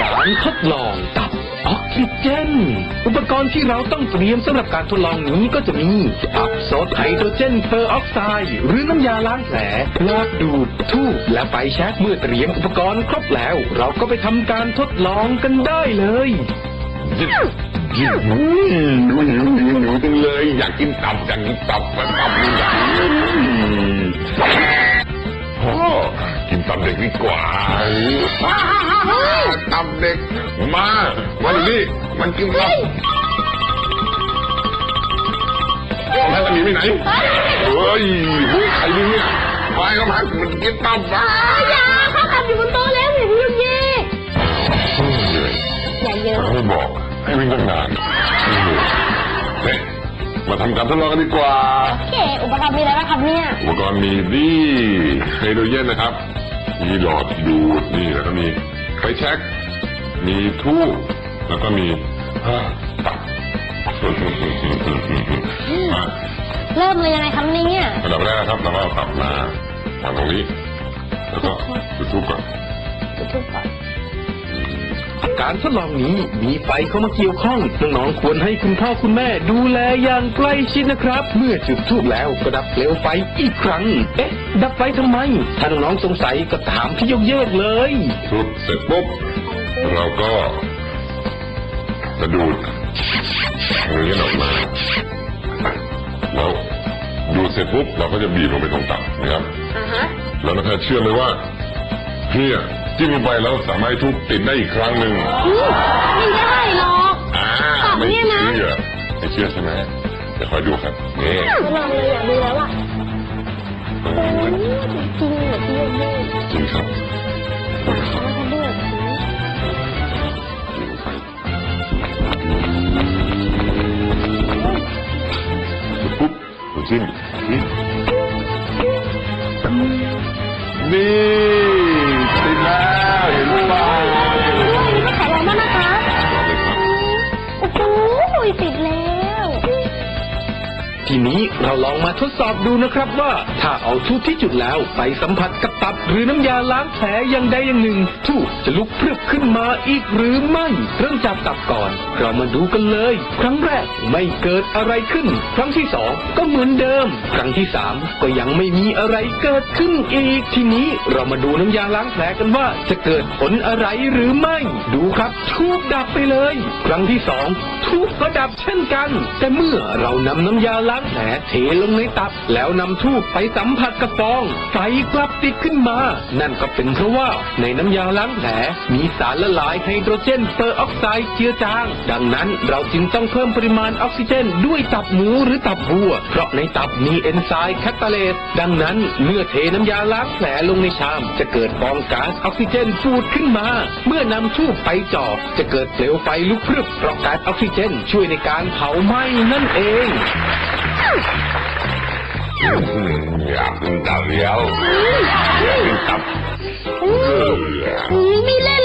การทดลองตับออกซิเจน อุปกรณ์ที่เราต้องเตรียมสำหรับการทดลองนี้ก็จะมีอับโซดไฮโดรเจนเปอร์ออกไซด์หรือน้ำยาล้างแผลหลอดดูดทูบและไฟแช็กเมื่อเตรียมอุปกรณ์ครบแล้ว เราก็ไปทำการทดลองกันได้เลยหิวหิวหิวหิวหิวจังเลย อยากกินตับอยากกินตับมาตับนี่อยาก ตับเด็กดีกว่าตับเด็กมามาดูนี่มันกินตับแล้วจะหนีไปไหนเฮ้ยใครดูเนี่ยไปก็พักมันกินตับมาอย่าเขาขับอยู่บนโต๊ะแล้วอย่าเพิ่งยิงเหนื่อยอย่าเยอะไม่บอกให้วิ่งตั้งนานเฮ้ยมาทำการทดลองกันดีกว่าเก๋อุปกรณ์มีอะไรบ้างครับเนี่ย อุปกรณ์มีดีไฮโดรเจนนะครับ มีหลอดดูดนี่แล้วก็มีไฟแช็กมีทูบแล้วก็มีอ่าตับอะเริ่มเลยยังไงครับเนี่ยอันดับแรกนะครับเราก็เอาตับมาวางตรงนี้ แล้วก็จุดทูบก่อนจุดทูบก่อน การทดลองนี้มีไฟเข้ามาเกี่ยวข้องน้องๆควรให้คุณพ่อคุณแม่ดูแลอย่างใกล้ชิดนะครับ เมื่อจุดทูบแล้วก็ดับเปลวไฟอีกครั้ง เอ๊ะ ดับไฟทำไม ถ้าน้องๆสงสัยก็ถามพี่โยกเยกเลยทุบเสร็จปุ๊บเราก็จะดูดไฮโดรเจนออกมาแล้วดูดเสร็จปุ๊บเราก็จะบีบลงไปตรงตับนะครับอ่าฮะแล้วนะครับเชื่อเลยว่า พี่อะจิ้มลงไปแล้วสามารถให้ทุบติดได้อีกครั้งหนึ่งอืมไม่ได้หรอกอ่าตับไม่เนี่ยนะเชื่อไม่เชื่อใช่ไหมเดี๋ยวคอยดูครับนี่ทดลองเลยอยากดูแล้วอะโอ้ยจริงๆเหมือนที่ยังไม่จริงครับตัดเขาก็ด้วยดูไปปุ๊บผมจิ้มนี่ ทีนี้เราลองมาทดสอบดูนะครับว่า ถ้าเอาทูบที่จุดแล้วไปสัมผัสกับตับ หรือน้ำยาล้างแผลอย่างใดอย่างหนึ่ง ทูบจะลุกพรึบขึ้นมาอีกหรือไม่เริ่มจากตับก่อน เรามาดูกันเลย ครั้งแรกไม่เกิดอะไรขึ้น ครั้งที่สองก็เหมือนเดิม ครั้งที่สามก็ยังไม่มีอะไรเกิดขึ้นอีก ทีนี้เรามาดูน้ำยาล้างแผลกันว่า จะเกิดผลอะไรหรือไม่ ดูครับทูบดับไปเลย ครั้งที่สองทูบก็ดับเช่นกัน แต่เมื่อเรานำน้ำยาล้างแผลเทลงในตับ แล้วนำทูบไปสัมผัสกับฟองไฟกลับติดขึ้นมา นั่นก็เป็นเพราะว่าในน้ำยาล้างแผลมีสารละลายไฮโดรเจนเปอร์ออกไซด์เจือจาง ดังนั้นเราจึงต้องเพิ่มปริมาณออกซิเจนด้วยตับหมูหรือตับวัว เพราะในตับมีเอนไซม์แคตาเลสดังนั้นเมื่อเทน้ำยาล้างแผลลงในชาม จะเกิดฟองก๊าซออกซิเจนฟูดขึ้นมา เมื่อนำทูบไปจ่อจะเกิดเปลวไฟลุกพรึบเพราะก๊าซออกซิเจนช่วยในการเผาไหม้นั่นเอง อืมอยากกินตับเดียวอยากกินตับอืมอืมไม่เล่น